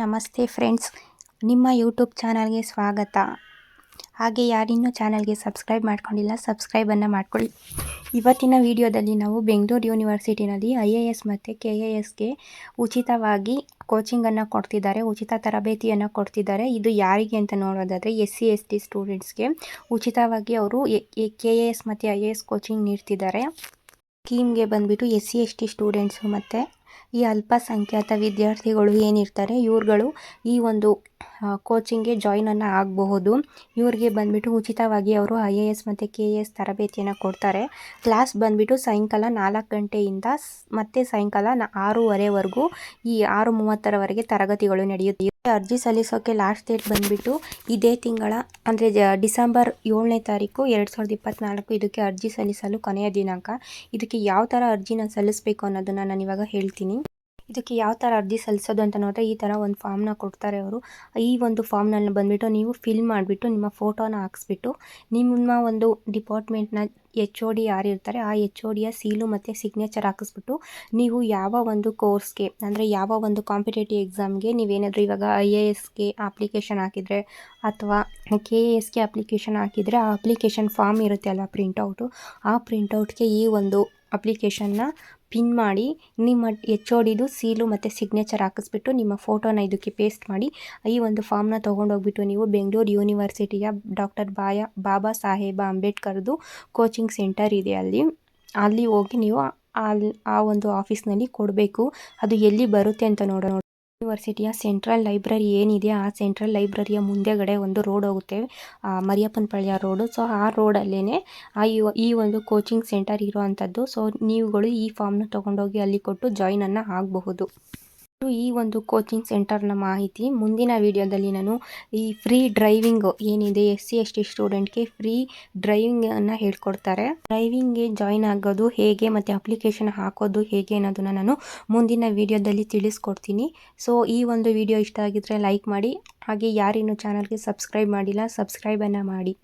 ನಮಸ್ತೆ ಫ್ರೆಂಡ್ಸ್, ನಿಮ್ಮ ಯೂಟ್ಯೂಬ್ ಚಾನಲ್ಗೆ ಸ್ವಾಗತ. ಹಾಗೆ ಯಾರಿನ್ನೂ ಚಾನಲ್ಗೆ ಸಬ್ಸ್ಕ್ರೈಬ್ ಮಾಡ್ಕೊಂಡಿಲ್ಲ ಸಬ್ಸ್ಕ್ರೈಬನ್ನು ಮಾಡ್ಕೊಳ್ಳಿ. ಇವತ್ತಿನ ವಿಡಿಯೋದಲ್ಲಿ ನಾವು ಬೆಂಗಳೂರು ಯೂನಿವರ್ಸಿಟಿನಲ್ಲಿ ಐ ಎ ಎಸ್ ಮತ್ತು ಕೆ ಎ ಎಸ್ಗೆ ಉಚಿತವಾಗಿ ಕೋಚಿಂಗನ್ನು ಕೊಡ್ತಿದ್ದಾರೆ, ಉಚಿತ ತರಬೇತಿಯನ್ನು ಕೊಡ್ತಿದ್ದಾರೆ. ಇದು ಯಾರಿಗೆ ಅಂತ ನೋಡೋದಾದರೆ ಎಸ್ ಸಿ ಎಸ್ ಟಿ ಸ್ಟೂಡೆಂಟ್ಸ್ಗೆ ಉಚಿತವಾಗಿ ಅವರು ಕೆ ಎ ಎಸ್ ಮತ್ತು ಐ ಎ ಎಸ್ ಕೋಚಿಂಗ್ ನೀಡ್ತಿದ್ದಾರೆ. ಸ್ಕೀಮ್ಗೆ ಬಂದುಬಿಟ್ಟು S C S T students ಮತ್ತು ಈ ಅಲ್ಪಸಂಖ್ಯಾತ ವಿದ್ಯಾರ್ಥಿಗಳು ಏನಿರ್ತಾರೆ, ಇವ್ರುಗಳು ಈ ಒಂದು ಕೋಚಿಂಗ್ಗೆ ಜಾಯ್ನನ್ನು ಆಗಬಹುದು. ಇವ್ರಿಗೆ ಬಂದುಬಿಟ್ಟು ಉಚಿತವಾಗಿ ಅವರು ಐ ಎ ಎಸ್ ಮತ್ತು ಕೆ ಎ ಎಸ್ ತರಬೇತಿಯನ್ನು ಕೊಡ್ತಾರೆ. ಕ್ಲಾಸ್ ಬಂದುಬಿಟ್ಟು ಸಾಯಂಕಾಲ ನಾಲ್ಕು ಗಂಟೆಯಿಂದ ಮತ್ತೆ ಸಾಯಂಕಾಲ ಆರೂವರೆವರೆಗೂ ಈ ಆರು ಮೂವತ್ತರವರೆಗೆ ತರಗತಿಗಳು ನಡೆಯುತ್ತೆ. ಅರ್ಜಿ ಸಲ್ಲಿಸೋಕೆ ಲಾಸ್ಟ್ ಡೇಟ್ ಬಂದ್ಬಿಟ್ಟು ಇದೇ ತಿಂಗಳ, ಅಂದರೆ ಡಿಸೆಂಬರ್ ಏಳನೇ ತಾರೀಕು ಎರಡು ಸಾವಿರದ ಇಪ್ಪತ್ತ್ನಾಲ್ಕು ಇದಕ್ಕೆ ಅರ್ಜಿ ಸಲ್ಲಿಸಲು ಕೊನೆಯ ದಿನಾಂಕ. ಇದಕ್ಕೆ ಯಾವ ಥರ ಅರ್ಜಿನ ಸಲ್ಲಿಸಬೇಕು ಅನ್ನೋದನ್ನು ನಾನು ಇವಾಗ ಹೇಳ್ತೀನಿ. ಇದಕ್ಕೆ ಯಾವ ಥರ ಅರ್ಜಿ ಸಲ್ಲಿಸೋದು ಅಂತ ನೋಡಿದ್ರೆ ಈ ಥರ ಒಂದು ಫಾರ್ಮ್ನ ಕೊಡ್ತಾರೆ ಅವರು. ಈ ಒಂದು ಫಾರ್ಮ್ನಲ್ಲಿ ಬಂದುಬಿಟ್ಟು ನೀವು ಫಿಲ್ ಮಾಡಿಬಿಟ್ಟು ನಿಮ್ಮ ಫೋಟೋನ ಹಾಕ್ಸ್ಬಿಟ್ಟು ನಿಮ್ಮ ಒಂದು ಡಿಪಾರ್ಟ್ಮೆಂಟ್ನ ಎಚ್ ಒ ಡಿ ಯಾರಿರ್ತಾರೆ ಆ ಎಚ್ ಒ ಡಿಯ ಸೀಲು ಮತ್ತು ಸಿಗ್ನೇಚರ್ ಹಾಕಿಸ್ಬಿಟ್ಟು ನೀವು ಯಾವ ಒಂದು ಕೋರ್ಸ್ಗೆ ಅಂದರೆ ಯಾವ ಒಂದು ಕಾಂಪಿಟೇಟಿವ್ ಎಕ್ಸಾಮ್ಗೆ ನೀವೇನಾದರೂ ಇವಾಗ ಐ ಎ ಎಸ್ಗೆ ಅಪ್ಲಿಕೇಶನ್ ಹಾಕಿದರೆ ಅಥವಾ ಕೆ ಎ ಎಸ್ಗೆ ಅಪ್ಲಿಕೇಶನ್ ಹಾಕಿದರೆ ಆ ಅಪ್ಲಿಕೇಶನ್ ಫಾರ್ಮ್ ಇರುತ್ತೆ ಅಲ್ಲ ಪ್ರಿಂಟೌಟು ಆ ಪ್ರಿಂಟೌಟ್ಗೆ ಈ ಒಂದು ಅಪ್ಲಿಕೇಶನ್ನ ಪಿನ್ ಮಾಡಿ, ನಿಮ್ಮ ಎಚ್ ಒ ಡಿದು ಸೀಲು ಮತ್ತು ಸಿಗ್ನೇಚರ್ ಹಾಕಿಸ್ಬಿಟ್ಟು ನಿಮ್ಮ ಫೋಟೋನ ಇದಕ್ಕೆ ಪೇಸ್ಟ್ ಮಾಡಿ, ಈ ಒಂದು ಫಾರ್ಮ್ನ ತೊಗೊಂಡೋಗ್ಬಿಟ್ಟು ನೀವು ಬೆಂಗಳೂರು ಯೂನಿವರ್ಸಿಟಿಯ ಡಾಕ್ಟರ್ ಬಾಯ, ಬಾಬಾ ಸಾಹೇಬ ಅಂಬೇಡ್ಕರ್ದು ಕೋಚಿಂಗ್ ಸೆಂಟರ್ ಇದೆ ಅಲ್ಲಿ. ಅಲ್ಲಿ ಹೋಗಿ ನೀವು ಅಲ್ಲಿ ಆ ಒಂದು ಆಫೀಸ್ನಲ್ಲಿ ಕೊಡಬೇಕು. ಅದು ಎಲ್ಲಿ ಬರುತ್ತೆ ಅಂತ ನೋಡೋಣ. ಯೂನಿವರ್ಸಿಟಿಯ ಸೆಂಟ್ರಲ್ ಲೈಬ್ರರಿ ಏನಿದೆ, ಆ ಸೆಂಟ್ರಲ್ ಲೈಬ್ರರಿಯ ಮುಂದೆಗಡೆ ಒಂದು ರೋಡ್ ಹೋಗುತ್ತೆ ಮರಿಯಪ್ಪನಪಳ್ಯ ರೋಡು ಸೊ ಆ ರೋಡಲ್ಲೇ ಆ ಈ ಒಂದು ಕೋಚಿಂಗ್ ಸೆಂಟರ್ ಇರುವಂಥದ್ದು. ಸೊ ನೀವುಗಳು ಈ ಫಾರ್ಮ್ನ ತೊಗೊಂಡೋಗಿ ಅಲ್ಲಿ ಕೊಟ್ಟು ಜಾಯ್ನನ್ನು ಆಗಬಹುದು. ಈ ಒಂದು ಕೋಚಿಂಗ್ ಸೆಂಟರ್ನ ಮಾಹಿತಿ ಮುಂದಿನ ವಿಡಿಯೋದಲ್ಲಿ ನಾನು ಈ ಫ್ರೀ ಡ್ರೈವಿಂಗ್ ಏನಿದೆ ಎಸ್ ಸಿ ಎಸ್ ಟಿ ಸ್ಟೂಡೆಂಟ್ಗೆ ಫ್ರೀ ಡ್ರೈವಿಂಗನ್ನು ಹೇಳ್ಕೊಡ್ತಾರೆ. ಡ್ರೈವಿಂಗ್ಗೆ ಜಾಯ್ನ್ ಆಗೋದು ಹೇಗೆ ಮತ್ತು ಅಪ್ಲಿಕೇಶನ್ ಹಾಕೋದು ಹೇಗೆ ಅನ್ನೋದನ್ನು ನಾನು ಮುಂದಿನ ವಿಡಿಯೋದಲ್ಲಿ ತಿಳಿಸ್ಕೊಡ್ತೀನಿ. ಸೊ ಈ ಒಂದು ವಿಡಿಯೋ ಇಷ್ಟ ಆಗಿದ್ರೆ ಲೈಕ್ ಮಾಡಿ. ಹಾಗೆ ಯಾರಿನ್ನೂ ಚಾನಲ್ಗೆ ಸಬ್ಸ್ಕ್ರೈಬ್ ಮಾಡಿಲ್ಲ ಸಬ್ಸ್ಕ್ರೈಬನ್ನು ಮಾಡಿ.